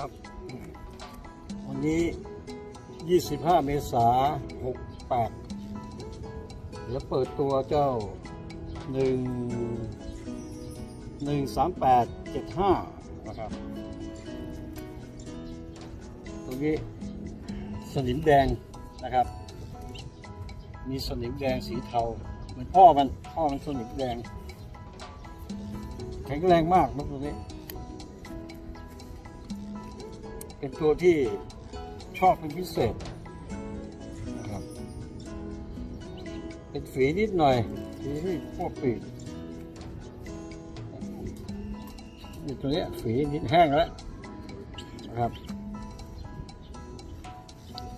ครับ วันนี้ 25 เมษา68เดี๋ยวเปิดตัวเจ้า 1 13875 นะครับ ตรงนี้สนิมแดงนะครับ มีสนิมแดงสีเทา เหมือนพ่อมัน พ่อมันสนิมแดง แข็งแรงมากนกตัวนี้ เป็นตัวที่ชอบเป็นพิเศษนะครับ เป็นฝีนิดหน่อยฝีที่พวกปีกนี่ตัวนี้ฝีนิดแห้งแล้วนะครับ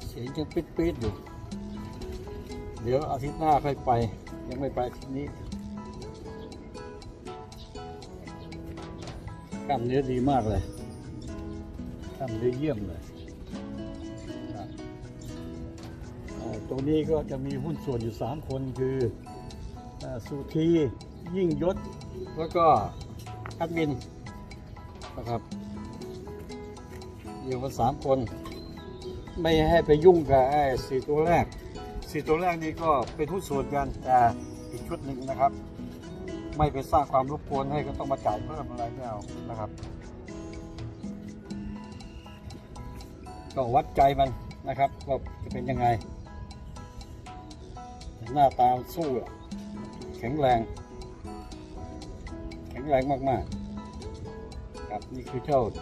เสียงยังปิดปิดๆอยู่ เดี๋ยวอาทิตย์หน้าค่อยไป ยังไม่ไปทีนี้กล้ามเนื้อดีมากเลย ทำได้เยี่ยมเลยครับเอ่อตรงนี้ก็จะมีหุ้นส่วนอยู่ 3 คนคือเอ่อสุธียิ่งยศ แล้วก็แอดมินนะครับอยู่กันสามคน ไม่ให้ไปยุ่งกับไอ้สี่ตัวแรกสี่ตัวแรกนี่ก็เป็นหุ้นส่วนกันแต่อีกชุดหนึ่งนะครับ ไม่ไปสร้างความรบกวนให้ก็ต้องมาจ่ายเพิ่มอะไรไม่เอานะครับ ก็วัดใจมันนะครับว่าจะเป็นยังไง หน้าตาสู้แข็งแรง แข็งแรงมากๆ ครับนี่คือเจ้า75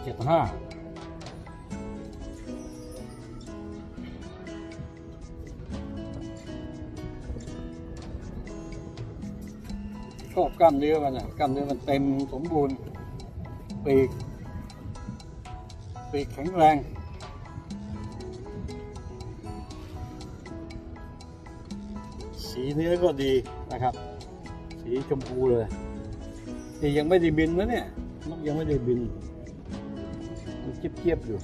ชอบกล้ามเนื้อมันอะกล้ามเนื้อมันเต็มสมบูรณ์ปีกปีกแข็งแรง เนื้อก็ดีนะครับ สีชมพูเลยแต่ยังไม่ได้บินนะเนี่ยนกยังไม่ได้บินมันเจียบๆอยู่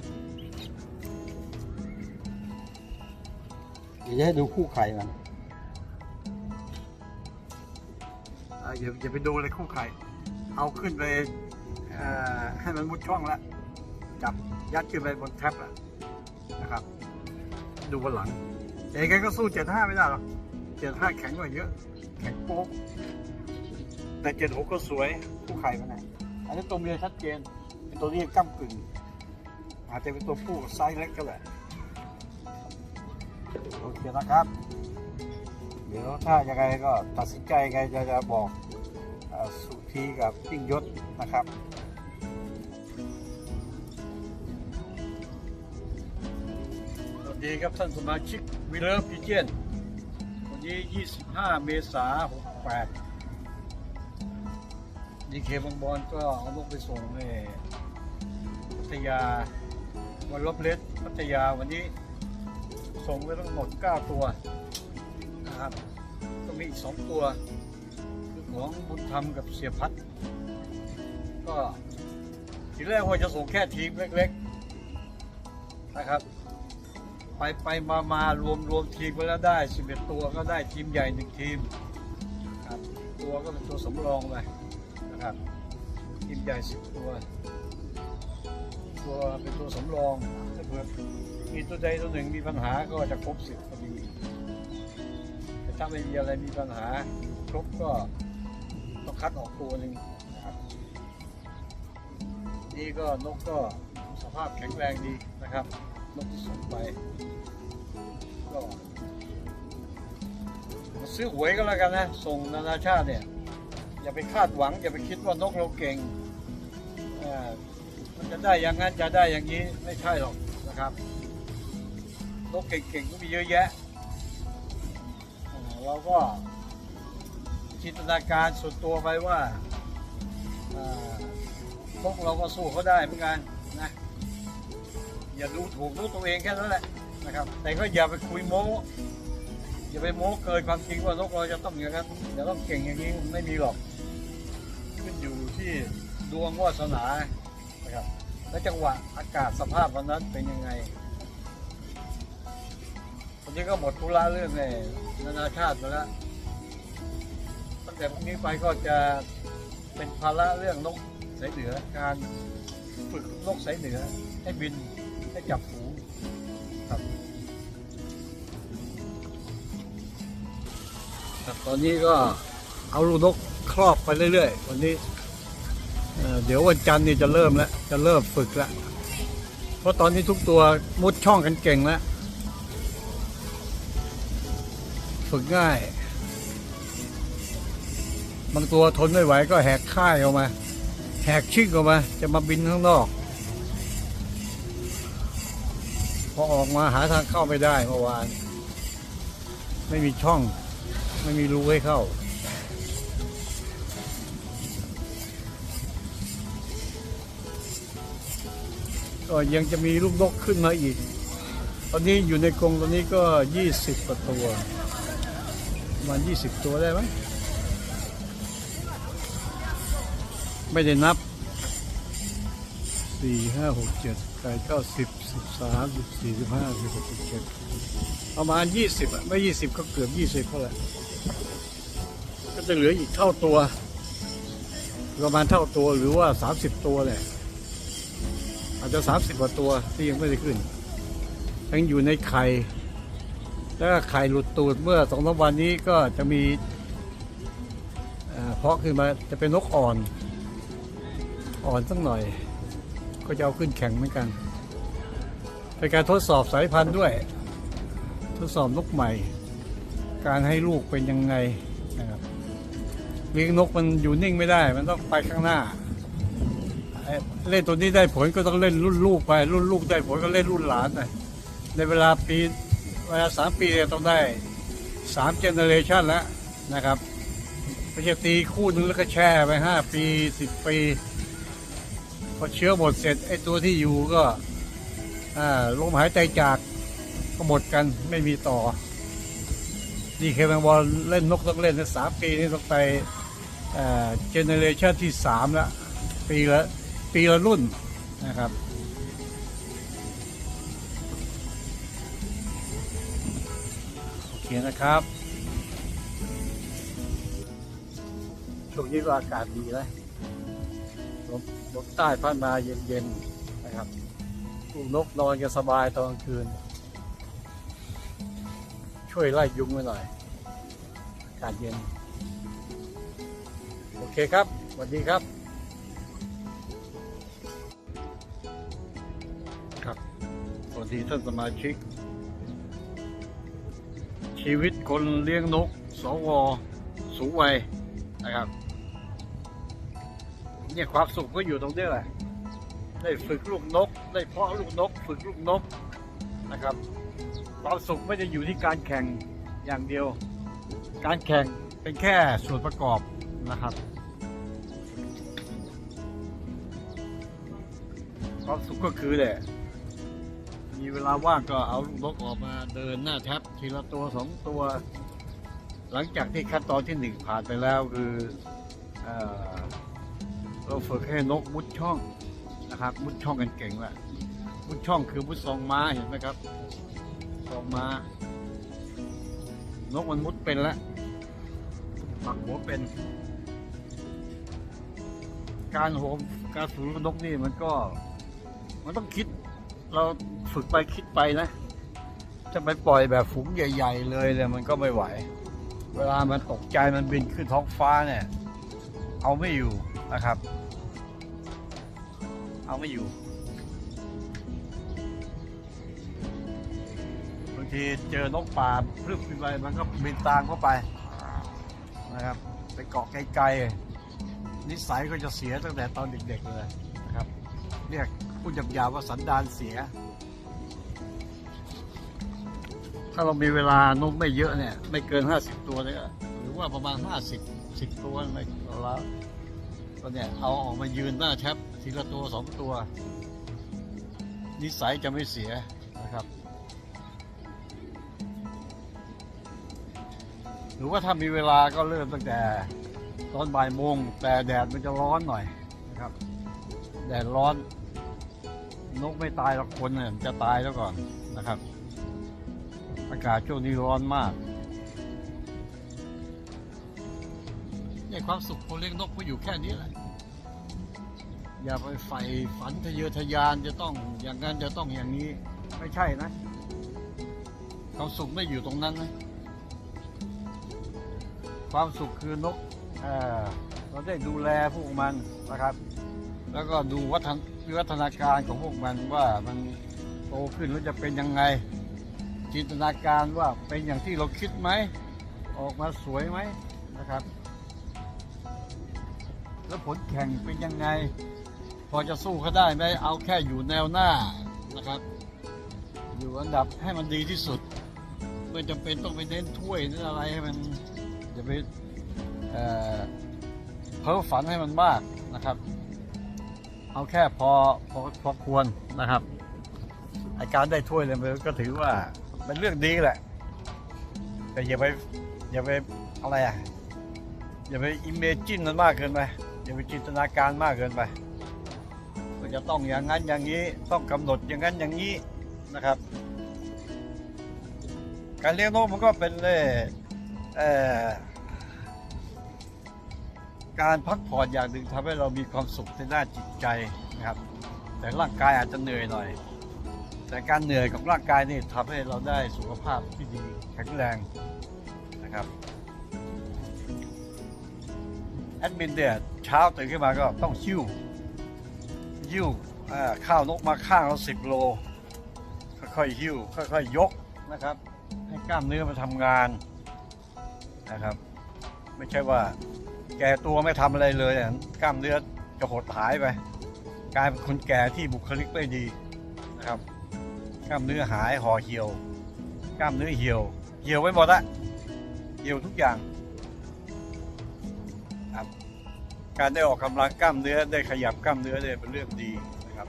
เดี๋ยวจะให้ดูคู่ไข่มันอ่าอย่าอย่าไปดูเลยคู่ไข่ เอาขึ้นไปให้มันมุดช่องแล้วจับยัดขึ้นไปบนแท็บแล้วนะครับ ดูบนหลังแต่ยังไงก็สู้เจ็ดห้าไม่ได้หรอก จ็ดห้าแข็งกว่าเยอะ แข็งโป๊กแต่เจ็ดหกก็สวยคู่ไข่มันนะอันนี้ตัวเมียชัดเจนเป็นตัวนี้ก้ามกึ่ง อาจจะเป็นตัวผู้ไซส์เล็กก็แหละโอเคนะครับ เดี๋ยวถ้ายังไงก็ตัดสินใจไงจะจะบอกอสุธีกับยิ่งยศนะครับสวัสดีครับท่านสมาชิกวิเลอร์พิเจน นี้ 25 เมษายน68ดีเคบางบอลก็เอาลูกไปส่งในพัทยาวันลบเลสพัทยาวันนี้ ส่งไปทั้งหมด 9 ตัวนะครับก็มีอีก 2 ตัวคือของบุญธรรมกับเสียพัด ก็ทีแรกว่าจะส่งแค่ทีมเล็ก ๆ นะครับ ไปไปมามารวมรวมทีมไปแล้วได้11ตัวก็ได้ทีมใหญ่หนึ่งทีมครับตัวก็เป็นตัวสำรองไปนะครับทีมใหญ่10ตัว ตัวเป็นตัวสำรองถ้าเผื่อมีตัวใดตัวหนึ่งมีปัญหาก็จะครบ10พอดีแต่ถ้าไม่มีอะไรมีปัญหาครบก็ต้องคัดออกตัวหนึ่งนะครับนี่ก็นกก็สภาพแข็งแรงดีนะครับ นกที่ส่งไปก็มาซื้อหวยก็แล้วกันนะ ส่งนานาชาติเนี่ย อย่าไปคาดหวัง อย่าไปคิดว่านกเราเก่งมันจะได้อย่างนั้นจะได้อย่างนี้ไม่ใช่หรอกนะครับ นกเก่งๆก็มีเยอะแยะเราก็จินตนาการส่วนตัวไปว่าอ่านกเราก็สู้เขาได้เหมือนกันนะ อย่าดูถูกรู้ตัวเองแค่นั้นแหละนะครับ แต่ก็อย่าไปคุยโม้อย่าไปโม้เกินความจริงว่านกเราจะต้องอย่างนั้นจะต้องเก่งอย่างนี้ไม่มีหรอกขึ้นอยู่ที่ดวงวาสนานะครับและจังหวะอากาศสภาพวันนั้นเป็นยังไงวันนี้ก็หมดธุระเรื่องในนานาชาติไปแล้วตั้งแต่พรุ่งนี้ไปก็จะเป็นภาระเรื่องนกสายเหนือการฝึกนกสายเหนือให้บิน จับฝูครับครับตอนนี้ก็เอาลูกนกครอบไปเรื่อยๆวันนี้เดี๋ยววันจันทร์นี่จะเริ่มแล้วจะเริ่มฝึกแล้วเพราะตอนนี้ทุกตัวมุดช่องกันเก่งแล้วฝึกง่าย บางตัวทนไม่ไหวก็แหกค่ายออกมา แหกชึกออกมา จะมาบินข้างนอก พอออกมาหาทางเข้าไม่ได้เมื่อวาน ไม่มีช่อง ไม่มีรูให้เข้า ก็ยังจะมีลูกนกขึ้นมาอีก ตอนนี้อยู่ในกรงตอนนี้ก็ 20กว่าตัวประมาณ20 ตัวได้ไหมไม่ได้นับ 4 5 6 7 8 9 10 13 14 15 16 17ประมาณ20อะไม่20ก็เกือบ20ก็แหละก็จะเหลืออีกเท่าตัว ประมาณเท่าตัวหรือว่า30ตัวแหละ อาจจะ30กว่าตัวที่ยังไม่ได้ขึ้นยังอยู่ในไข่แล้วไข่หลุดตูดเมื่อสองสามวันนี้ก็จะมีอ่อเพาะขึ้นมาจะเป็นนกอ่อน อ่อนสักหน่อย ก็จะเอาขึ้นแข่งเหมือนกันเป็นการทดสอบสายพันธุ์ด้วย ทดสอบนกใหม่ การให้ลูกเป็นยังไงนะครับเลี้ยงนกมันอยู่นิ่งไม่ได้ มันต้องไปข้างหน้า เล่นตัวนี้ได้ผลก็ต้องเล่นรุ่นลูกไป รุ่นลูกได้ผลก็เล่นรุ่นหลานไปในเวลาปีเวลาสามปีต้องได้สามเจเนอเรชันแล้วนะครับไม่ใช่ตีคู่นึงแล้วก็แช่ไปห้าปีสิบปี อเชื้อหมดเสร็จไอ้ตัวที่อยู่ก็ลมหายใจจากก็หมดกันไม่มีต่อ ดีเคแมงบอลเล่นนกต้องเล่นนะสามปีนี่ต้องไปเจเนเรชันที่สามแล้วปีละปีละรุ่นนะครับโอเคนะครับช่วงนี้ก็อากาศดีนะลม ลมใต้พัดมาเย็นๆนะครับลูกนกนอนกันสบายตอนกลางคืน ช่วยไล่ยุงไว้หน่อยอากาศเย็น โอเคครับสวัสดีครับ ครับ สวัสดีท่านสมาชิก ชีวิตคนเลี้ยงนก สว สูงวัยนะครับ เนี่ยความสุขก็อยู่ตรงนี้แหละ ได้ฝึกลูกนก ได้เพาะลูกนก ฝึกลูกนกนะครับ ความสุขไม่ได้อยู่ที่การแข่งอย่างเดียว การแข่งเป็นแค่ส่วนประกอบนะครับความสุขก็คือแหละมีเวลาว่างก็เอาลูกนกออกมาเดินหน้าแท็บทีละตัวสองตัว หลังจากที่ขั้นตอนที่หนึ่งผ่านไปแล้วคือออ เราฝึกให้นกมุดช่องนะครับ มุดช่องกันเก่งแหละมุดช่องคือมุดซองม้าเห็นไหมครับซองม้านกมันมุดเป็นแล้วปักหัวเป็น การโหมการฝึกลูกนกนี่มันก็ มันต้องคิด เราฝึกไปคิดไปนะ จะไปปล่อยแบบฝูงใหญ่ ๆ เลยเนี่ยมันก็ไม่ไหว เวลามันตกใจมันบินขึ้นท้องฟ้าเนี่ย เอาไม่อยู่ นะครับ เอาไม่อยู่บางทีเจอนกป่าพลึบไปมันก็บินตามเข้าไปนะครับ ไปเกาะไกลๆนิสัยก็จะเสียตั้งแต่ตอนเด็กๆเลยนะครับเรียกพูดหยาบๆว่าสันดานเสีย ถ้าเรามีเวลานกไม่เยอะเนี่ย ไม่เกินห้าสิบตัวเนี่ยหรือว่าประมาณห้าสิบสิบตัวอะไรแล้ว ก็เนี่ยเอาออกมายืนหน้าแท็บทีละตัวสองตัว นิสัยจะไม่เสียนะครับหรือว่าถ้ามีเวลาก็เริ่มตั้งแต่ตอนบ่ายโมง แต่แดดมันจะร้อนหน่อยนะครับ แดดร้อน นกไม่ตายหรอกคนเนี่ยจะตายแล้วก่อนนะครับ อากาศช่วงนี้ร้อนมากเนี่ยความสุขคนเลี้ยงนกก็อยู่แค่นี้แหละ อย่าไปใฝ่ฝันทะเยอทะยานจะต้องอย่างนั้นจะต้องอย่างนี้ไม่ใช่นะความสุขไม่อยู่ตรงนั้นนะความสุขคือนกเอเราได้ดูแลพวกมันนะครับ แล้วก็ดูวัฒนวัฒนาการของพวกมันว่ามันโตขึ้นแล้วจะเป็นยังไง จินตนาการว่าเป็นอย่างที่เราคิดไหม ออกมาสวยไหมนะครับ แล้วผลแข่งเป็นยังไง อจะสู้เขาได้ไหมเอาแค่อยู่แนวหน้านะครับ อยู่อันดับให้มันดีที่สุด ไม่จำเป็นต้องไปเน้นถ้วยเน้นอะไรให้มันอย่าไปเอ่อเพ้อฝันให้มันมากนะครับ เอาแค่พอพอพอควรนะครับไอการได้ถ้วยเลยมันก็ถือว่าเป็นเรื่องดีแหละ แต่อย่าไปอย่าไปอะไรอะอย่าไปอิมเมจินมันมากเกินไปอย่าไปจินตนาการมากเกินไป จะต้องอย่างนั้นอย่างนี้ต้องกำหนดอย่างนั้นอย่างนี้นะครับ การเลี้ยงนกมันก็เป็นเอ่อเอการพักผ่อนอย่างหนึ่งทำให้เรามีความสุขในด้านจิตใจนะครับ แต่ร่างกายอาจจะเหนื่อยหน่อย แต่การเหนื่อยกับร่างกายนี่ทำให้เราได้สุขภาพที่ดีแข็งแรงนะครับแอดมินเนี่ยเช้าตื่นขึ้นมาก็ต้องหิ้ว หิ้วข้าวนกมาข้างเราสิบโล ค่อยๆหิ้วค่อยๆยกนะครับ ให้กล้ามเนื้อมาทำงานนะครับ ไม่ใช่ว่า แก่ตัวไม่ทำอะไรเลยอะกล้ามเนื้อจะหดหายไปกลายเป็นคนแก่ที่บุคลิกไม่ดีนะครับ กล้ามเนื้อหายห่อเหี่ยว กล้ามเนื้อเหี่ยว เหี่ยวไปหมดละเหี่ยวทุกอย่าง การได้ออกกำลังกล้ามเนื้อได้ขยับกล้ามเนื้อเนี่ยเป็นเรื่องดีนะครับ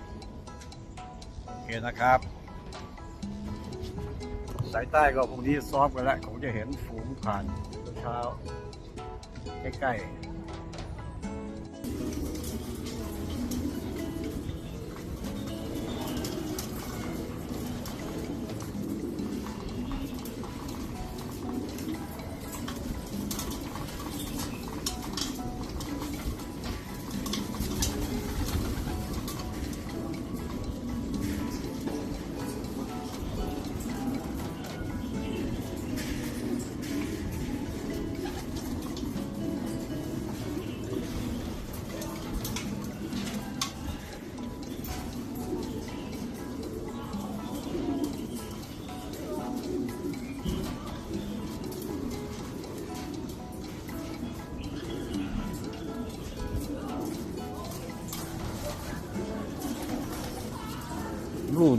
โอเคนะครับ สายใต้ก็พรุ่งนี้ซ้อมกันแล้วคงจะเห็นฝูงผ่านเช้าใกล้ๆ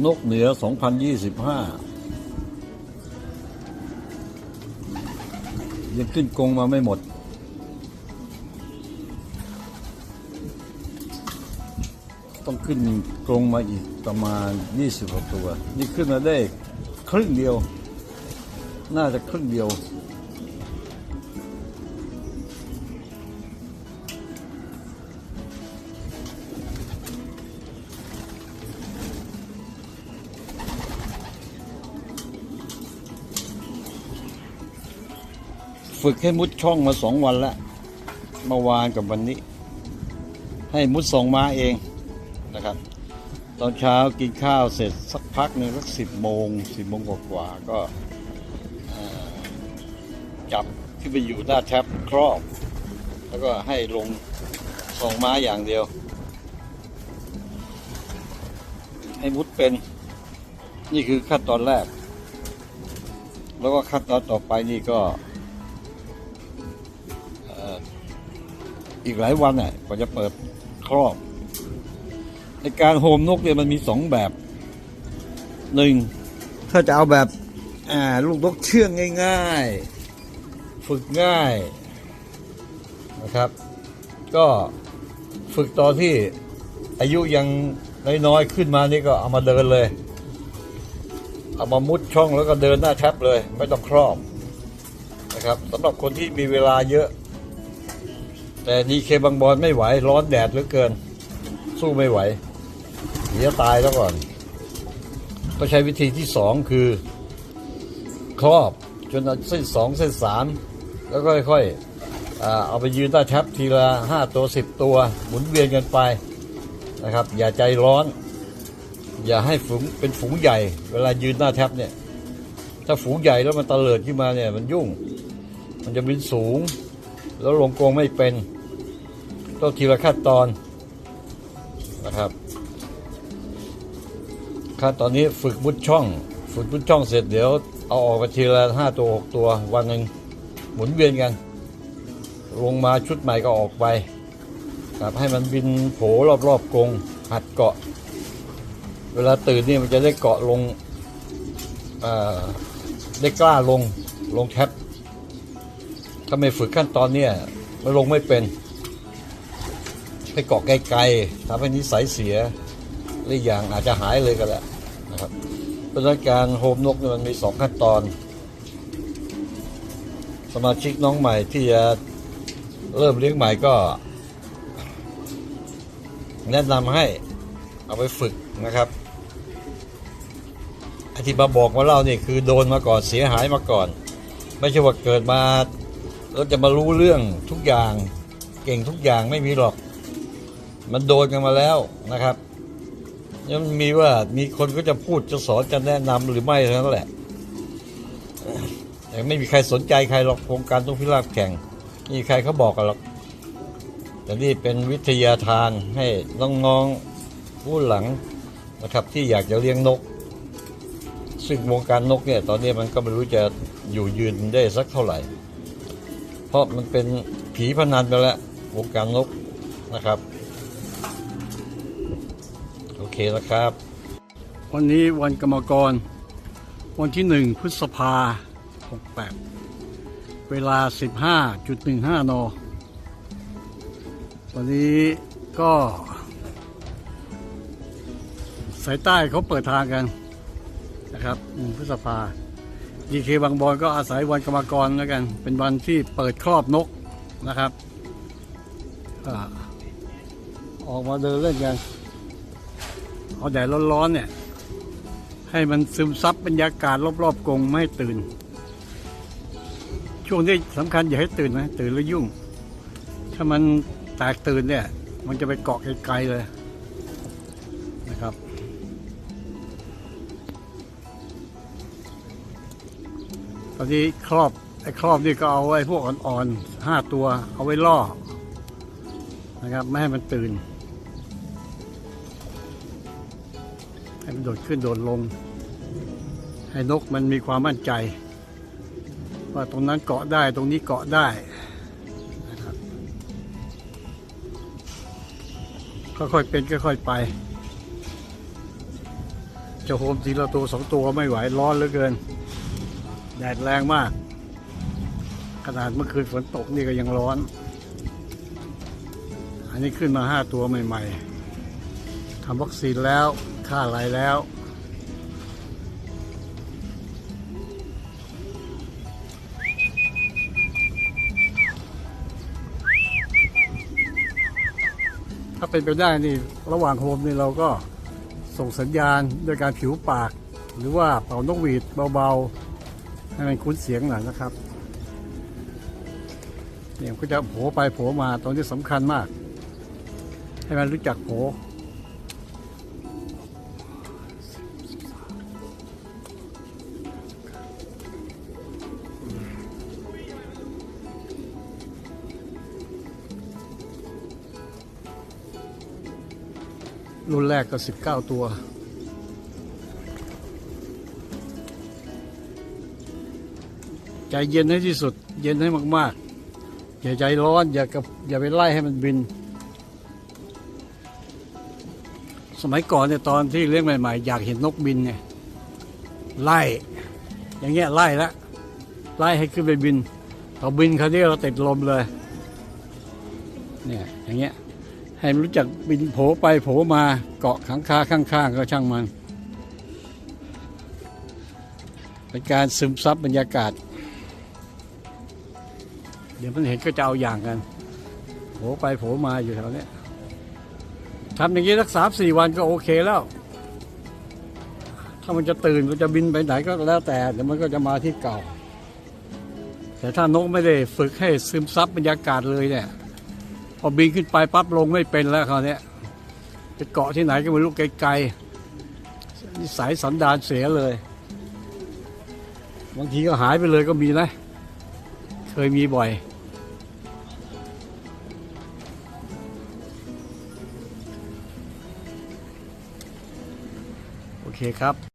นกเหนือ 2025 ยังขึ้นกรงมาไม่หมด ต้องขึ้นกรงมาอีกประมาณ 20กว่าตัว นี่ขึ้นมาได้ครึ่งเดียว น่าจะครึ่งเดียว ฝึกให้มุดช่องมาสองวันล้วเมื่อวานกับวันนี้ ให้มุดสองม้าเองนะครับ ตอนเช้ากินข้าวเสร็จสักพักหนึ่งสักสิบโมงสิบโมงกว่าก็จับขึ้นไปอยู่หน้าแท็บครอบ แล้วก็ให้ลงสองม้าอย่างเดียว ให้มุดเป็นนี่คือขั้นตอนแรก แล้วก็ขั้นตอนต่อไปนี่ก็ อีกหลายวันน่ะกว่าจะเปิดครอบในการโฮมนกเนี่ยมันมีสองแบบหนึ่งถ้าจะเอาแบบอ่าลูกนกเชื่องง่าย ๆ ฝึกง่ายนะครับ ก็ฝึกตอนที่อายุยังน้อยๆขึ้นมานี่ก็เอามาเดินเลย เอามามุดช่องแล้วก็เดินหน้าแทบเลย ไม่ต้องครอบนะครับสำหรับคนที่มีเวลาเยอะ แต่นีเคบางบอลไม่ไหว ร้อนแดดเหลือเกิน สู้ไม่ไหวเดี๋ยวตายแล้วก่อน ก็ใช้วิธีที่สองคือ ครอบจนเส้นสองเส้นสามแล้วก็ค่อยๆเอาไปยืนใต้แท็บทีละห้าตัวสิบตัวหมุนเวียนกันไปนะครับ อย่าใจร้อน อย่าให้ฝูงเป็นฝูงใหญ่ เวลายืนหน้าแท็บเนี่ย ถ้าฝูงใหญ่แล้วมันตะเลิดขึ้นมาเนี่ย มันยุ่ง มันจะบินสูง แล้วลงกรงไม่เป็น ต้องทีละขั้นตอนนะครับขั้นตอนนี้ฝึกมุดช่อง ฝึกมุดช่องเสร็จเดี๋ยวเอาออกมาทีละห้าตัวหกตัววันหนึ่งหมุนเวียนกัน ลงมาชุดใหม่ก็ออกไปครับให้มันบินโผรอบๆกรงหัดเกาะ เวลาตื่นนี่มันจะได้เกาะลงได้กล้าลงลงแท็บถ้าไม่ฝึกขั้นตอนเนี่ยมันลงไม่เป็น ไปเกาะไกลๆทำให้นิสัยเสียหรืออย่างอาจจะหายเลยก็ได้วนะครับเพราะฉะนั้นการโฮมนกมันมีสองขั้นตอน สมาชิกน้องใหม่ที่จะเริ่มเลี้ยงใหม่ก็ แนะนำให้เอาไปฝึกนะครับอที่มาบอกมาเล่านี่คือโดนมาก่อนเสียหายมาก่อน ไม่ใช่ว่าเกิดมาแล้วจะมารู้เรื่องทุกอย่าง เก่งทุกอย่างไม่มีหรอก มันโดนกันมาแล้วนะครับยังมีว่ามีคนก็จะพูดจะสอนจะแนะนำหรือไม่เท่านั้นแหละแต่ไม่มีใครสนใจใครหรอกโครงการต้องพิราบแข่งไมมีใครเขาบอกกันหรอกแต่นี่เป็นวิทยาทานให้น้องๆผู้หลังนะครับ ที่อยากจะเลี้ยงนก ซึ่งวงการนกเนี่ย ตอนนี้มันก็ไม่รู้จะอยู่ยืนได้สักเท่าไหร่ เพราะมันเป็นผีพนันไปแล้ววงการนกนะครับ เคนะครับ วันนี้วันกรรมกร วันที่หนึ่งพฤษภาหกแปดเวลาสิบห้าจุดหนึ่งห้านอวันนี้ก็ สายใต้เขาเปิดทางกันนะครับหนึ่งพฤษภาดีเคบางบอนก็อาศัยวันกรรมกรแล้วกัน เป็นวันที่เปิดครอบนกนะครับออกมาเดินเล่นกัน เอาแดดร้อนๆเนี่ย ให้มันซึมซับบรรยากาศรอบๆกรงไม่ให้ตื่น ช่วงที่สำคัญอย่าให้ตื่นนะตื่นแล้วยุ่ง ถ้ามันแตกตื่นเนี่ย มันจะไปเกาะไกลๆเลยนะครับตอนนี้ครอบไอ้ครอบนี่ก็เอาไอ้พวกอ่อนๆห้าตัวเอาไว้ล่อนะครับ ไม่ให้มันตื่น ให้มันโดดขึ้นโดดลง ให้นกมันมีความมั่นใจ ว่าตรงนั้นเกาะได้ตรงนี้เกาะได้นะครับค่อยๆเป็นค่อยๆไปเจะโฮมทีละตัวสองตัวไม่ไหวร้อนเหลือเกิน แดดแรงมาก ขนาดเมื่อคืนฝนตกนี่ก็ยังร้อน อันนี้ขึ้นมาห้าตัวใหม่ ๆทำวัคซีนแล้ว ค่าไหลแล้ว ถ้าเป็นไปได้นี่ ระหว่างโฮมนี่เราก็ส่งสัญญาณด้วยการผิวปาก หรือว่าเป่านกหวีดเบาๆ ให้มันคุ้นเสียงหน่อยนะครับเนี่ยก็จะโผไปโผมาตรงนี้สำคัญมาก ให้มันรู้จักโผ รุ่นแรกก็สิบเก้าตัว ใจเย็นให้ที่สุด เย็นให้มาก ๆ อย่าใจร้อน อย่ากับอย่าไปไล่ให้มันบิน สมัยก่อนเนี่ยตอนที่เลี้ยงใหม่ ๆ อยากเห็นนกบินไงไล่ อย่างเงี้ยไล่ละไล่ให้ขึ้นไปบินพอบินคราวนี้เราติดลมเลย เนี่ยอย่างเงี้ย ให้มันรู้จักบินโผไปโผมาเกาะขังคาข้างๆก็ช่างมัน เป็นการซึมซับบรรยากาศ เดี๋ยวมันเห็นก็จะเอาอย่างกันโผไปโผมาอยู่แถวเนี้ยทำอย่างนี้สักสามสี่วันก็โอเคแล้ว ถ้ามันจะตื่นมันจะบินไปไหนก็แล้วแต่เดี๋ยวมันก็จะมาที่เก่า แต่ถ้านกไม่ได้ฝึกให้ซึมซับบรรยากาศเลยเนี่ย อบินขึ้นไปปั๊บลงไม่เป็นแล้วคราวนี้ไปเกาะที่ไหนก็ไม่รู้ไกลๆนิสัยสันดานเสียเลย บางทีก็หายไปเลยก็มีนะ เคยมีบ่อย โอเคครับ